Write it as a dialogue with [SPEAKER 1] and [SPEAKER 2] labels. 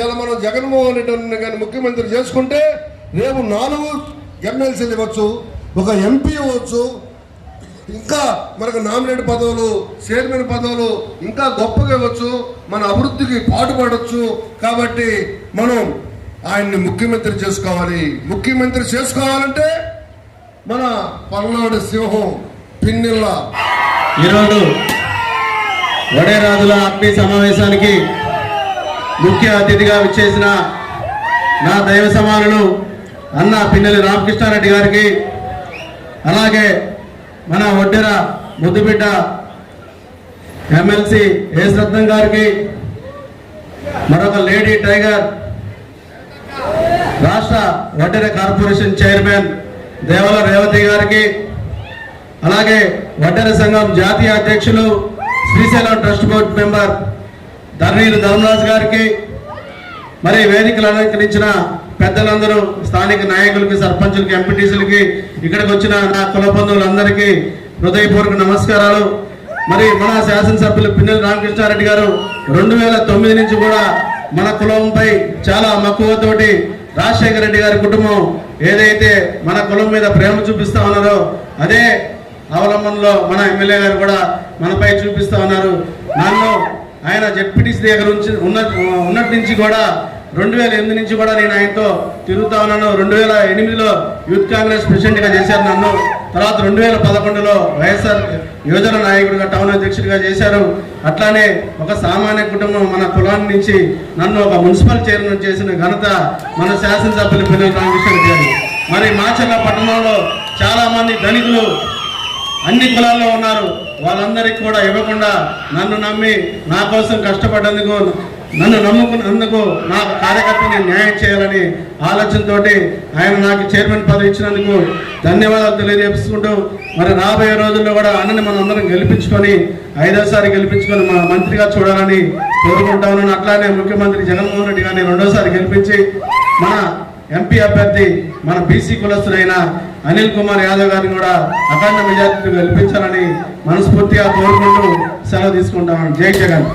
[SPEAKER 1] ఇవాళ మనం జగన్మోహన్ రెడ్డి కానీ ముఖ్యమంత్రి చేసుకుంటే రేపు నాలుగు ఎమ్మెల్సీలు ఇవ్వచ్చు ఒక ఎంపీ ఇవ్వచ్చు ఇంకా మనకు నామినేట్ పదవులు చైర్మన్ పదవులు ఇంకా గొప్పగా ఇవ్వచ్చు మన అభివృద్ధికి పాటుపడవచ్చు కాబట్టి మనం ఆయన్ని ముఖ్యమంత్రి చేసుకోవాలి. ముఖ్యమంత్రి చేసుకోవాలంటే మన పల్నాడు సింహం పిన్నెల్ల
[SPEAKER 2] ఈరోజు వడేరాజుల అగ్ని సమావేశానికి ముఖ్య అతిథిగా విచ్చేసిన నా దైవ సమానులు అన్న పిన్నెలి రామకృష్ణారెడ్డి గారికి అలాగే మన ఒడ్డెర ముద్దుబిడ్డ ఎమ్మెల్సీ ఎస్ రత్నం గారికి మరొక లేడీ టైగర్ రాష్ట్ర వడ్డెర కార్పొరేషన్ చైర్మన్ దేవల రేవతి గారికి అలాగే వడ్డెర సంఘం జాతీయ అధ్యక్షులు శ్రీశైలం ట్రస్ట్ బోర్డు మెంబర్ ధర్మీయులు ధర్మరాజు గారికి మరి వేదికలు అలంకరించిన పెద్దలందరూ స్థానిక నాయకులకి సర్పంచులకి ఎంపీటీసీలకి ఇక్కడికి వచ్చిన నా కుల బంధువులందరికీ హృదయపూర్వక నమస్కారాలు. మరి మన శాసనసభ్యులు పిన్నెల రామకృష్ణారెడ్డి గారు రెండు వేల తొమ్మిది నుంచి కూడా మన కులంపై చాలా మక్కువతోటి రాజశేఖర రెడ్డి గారి కుటుంబం ఏదైతే మన కులం మీద ప్రేమ చూపిస్తా ఉన్నారో అదే అవలంబనలో మన ఎమ్మెల్యే గారు కూడా మనపై చూపిస్తా ఉన్నారు. నాన్న ఆయన జెడ్పీటీసీ దగ్గర నుంచి ఉన్న ఉన్నటి నుంచి కూడా రెండు వేల ఎనిమిది నుంచి కూడా నేను ఆయనతో తిరుగుతా ఉన్నాను. రెండు వేల ఎనిమిదిలో యూత్ కాంగ్రెస్ ప్రెసిడెంట్గా చేశారు నన్ను. తర్వాత రెండు వేల పదకొండులో వైఎస్ఆర్ యువజన నాయకుడిగా టౌన్ అధ్యక్షుడిగా చేశారు. అట్లానే ఒక సామాన్య కుటుంబం మన కులాన్ని నుంచి నన్ను ఒక మున్సిపల్ చైర్మన్ చేసిన ఘనత మన శాసనసభ్యులు పిల్లల రామకృష్ణ గారు. మరి మాచర్ల పట్టణంలో చాలామంది ధనికులు అన్ని కులాల్లో ఉన్నారు. వాళ్ళందరికీ కూడా ఇవ్వకుండా నన్ను నమ్మి నా కోసం కష్టపడ్డందుకు నన్ను నమ్ముకున్నందుకు నా కార్యకర్తని న్యాయం చేయాలని ఆలోచనతో ఆయన నాకు చైర్మన్ పదవి ఇచ్చినందుకు ధన్యవాదాలు తెలియజేసుకుంటూ మరి రాబోయే రోజుల్లో కూడా అన్నని మనం అందరం గెలిపించుకొని ఐదోసారి గెలిపించుకొని మన మంత్రిగా చూడాలని కోరుకుంటా ఉన్నాను. అట్లానే ముఖ్యమంత్రి జగన్మోహన్ రెడ్డి గారిని రెండోసారి గెలిపించి మన ఎంపీ అభ్యర్థి మన బీసీ కులస్తుడైన అనిల్ కుమార్ యాదవ్ గారిని కూడా అఖండ మెజార్టీ గెలిపించాలని మనస్ఫూర్తిగా కోరుకుంటూ సెలవు తీసుకుంటామని జై జగన్.